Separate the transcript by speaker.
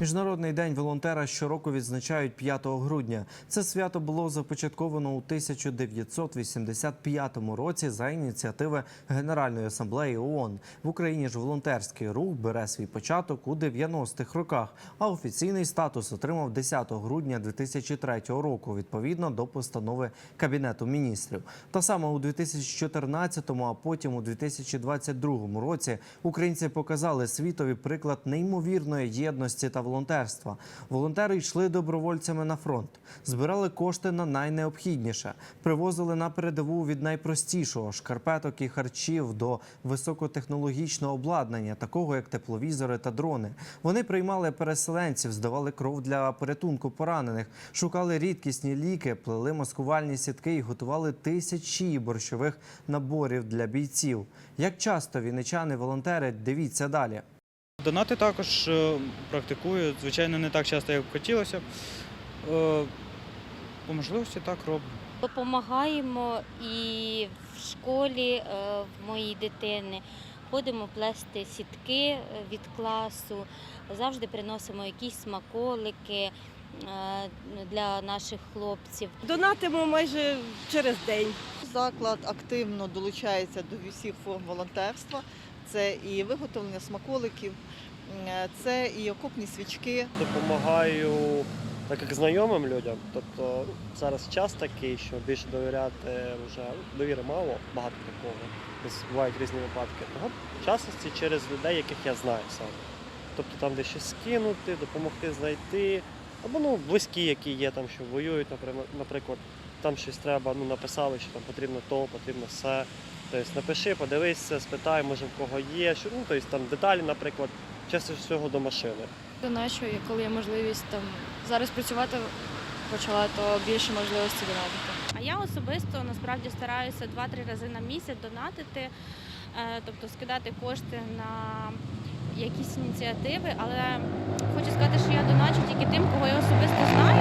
Speaker 1: Міжнародний день волонтера щороку відзначають 5 грудня. Це свято було започатковано у 1985 році за ініціативи Генеральної асамблеї ООН. В Україні ж волонтерський рух бере свій початок у 90-х роках, а офіційний статус отримав 10 грудня 2003 року, відповідно до постанови Кабінету міністрів. Та саме у 2014, а потім у 2022 році українці показали світові приклад неймовірної єдності та волонтерства. Волонтери йшли добровольцями на фронт, збирали кошти на найнеобхідніше, привозили на передову від найпростішого шкарпеток і харчів до високотехнологічного обладнання, такого як тепловізори та дрони. Вони приймали переселенців, здавали кров для порятунку поранених, шукали рідкісні ліки, плели маскувальні сітки і готували тисячі борщових наборів для бійців. Як часто вінничани волонтери, дивіться далі.
Speaker 2: Донати також е, практикую, звичайно, не так часто, як б хотілося. б. Е, По можливості так роблю.
Speaker 3: Допомагаємо і в школі е, в моїй дитини. Ходимо плести сітки від класу, завжди приносимо якісь смаколики для наших хлопців.
Speaker 4: Донатимо майже через день.
Speaker 5: Заклад активно долучається до всіх форм волонтерства. Це і виготовлення смаколиків, е, це і окопні свічки.
Speaker 6: допомагаю так як знайомим людям. Тобто зараз час такий, що більше довіряти вже довіри мало, багато такого. Бувають різні випадки. Того частості через людей, яких я знаю саме. Тобто там де щось скинути, допомогти знайти, або ну близькі, які є там, що воюють, наприклад, там щось треба, ну написали, що там потрібно то, потрібно все. Тобто напиши, подивися, спитай, може в кого є, що ну тобто там деталі, наприклад, часто всього до машини.
Speaker 7: Доначу, коли є можливість там зараз працювати почала, то більше можливості донатити.
Speaker 8: А я особисто насправді стараюся 2-3 рази на місяць донатити, е, тобто скидати кошти на якісь ініціативи, але хочу сказати, що я доначу тільки тим, кого я особисто знаю.